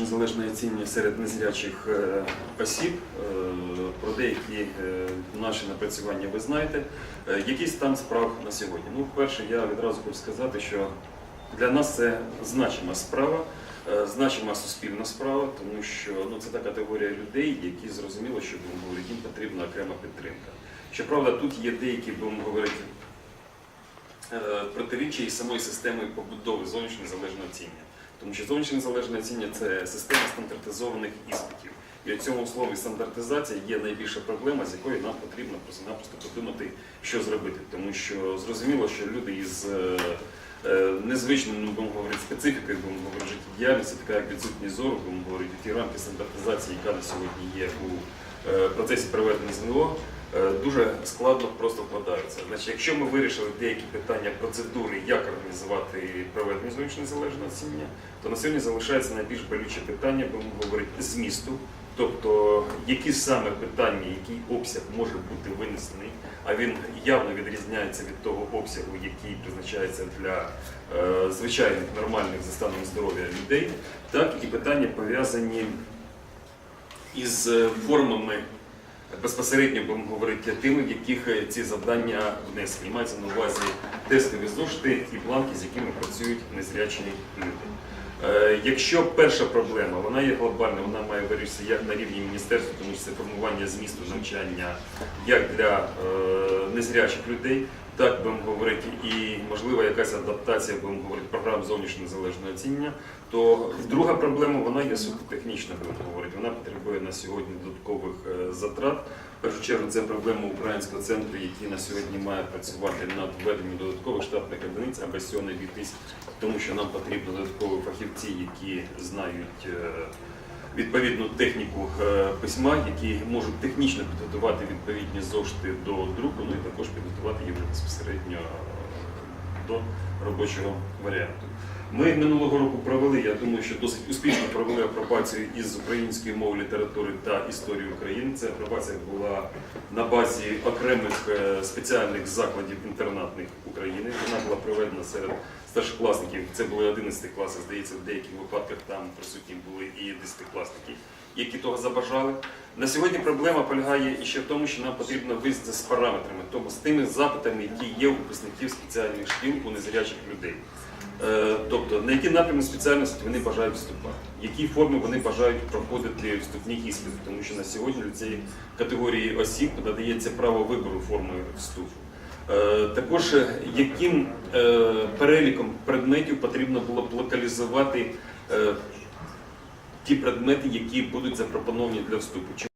Незалежне оцінювання серед незрячих е, осіб, е, про деякі е, наші напрацювання ви знаєте. Який стан справ на сьогодні? Ну, перше, я відразу хочу сказати, що для нас це значима справа, значима суспільна справа, тому що ну, це та категорія людей, які зрозуміло, що будемо їм потрібна окрема підтримка. Щоправда, тут є деякі, будемо говорити, протиріччя із самої системи побудови зовнішнього незалежного оцінювання. Тому що зовнішнє незалежне оцінювання це система стандартизованих іспитів. І у цьому слові стандартизація є найбільша проблема, з якою нам потрібно просто-напросто подумати, що зробити. Тому що зрозуміло, що люди із е, е, незвичною, ну, будемо говорити, специфікою, будемо говорити, життєдіяльності, така як відсутність зору, будемо говорити, ті рамки стандартизації, яка на сьогодні є у е, процесі проведення ЗНО, дуже складно просто вкладаються. Значить, якщо ми вирішили деякі питання процедури, як організувати проведення зовнішнього незалежного оцінювання, то на сьогодні залишається найбільш болюче питання, будемо говорити, змісту. Тобто, які саме питання, який обсяг може бути винесений, а він явно відрізняється від того обсягу, який призначається для е, звичайних нормальних за станом здоров'я людей, так і питання пов'язані із е, формами безпосередньо будемо говорити тими, в яких е, ці завдання внесені. Мається на увазі тестові зошити і планки, з якими працюють незрячі люди. Е, Якщо перша проблема вона є глобальна, вона має вирішитися як на рівні міністерства, тому що це формування змісту навчання як для е, незрячих людей, так будемо говорити, і можливо якась адаптація, будемо говорити, програм зовнішнього незалежного оцінення. То друга проблема вона є суто технічна, будемо говорити. Вона потребує на сьогодні додаткових е, затрат. В першу чергу це проблема українського центру, який на сьогодні має працювати над введенням додаткових штатних одиниць, а без цього не обійтись, тому що нам потрібно додаткові фахівці, які знають е, відповідну техніку е, письма, які можуть технічно підготувати відповідні зошти до друку, ну і також підготувати їх безпосередньо до робочого варіанту. Ми минулого року провели, я думаю, що досить успішно провели апробацію із української мови, літератури та історії України. Ця апробація була на базі окремих е, спеціальних закладів інтернатних України. Вона була проведена серед старшокласників. Це були 11 класи, здається, в деяких випадках там присутні були і 10-класники, які того забажали. На сьогодні проблема полягає ще в тому, що нам потрібно визначити з параметрами, тобто з тими запитами, які є у випускників спеціальних шкіл у незрячих людей. Е, Тобто, на які напрямки спеціальності вони бажають вступати, які форми вони бажають проходити вступні іспити, тому що на сьогодні для цієї категорії осіб надається право вибору форми вступу. Е, Також е, яким переліком предметів потрібно було б локалізувати ті предмети, які будуть запропоновані для вступу.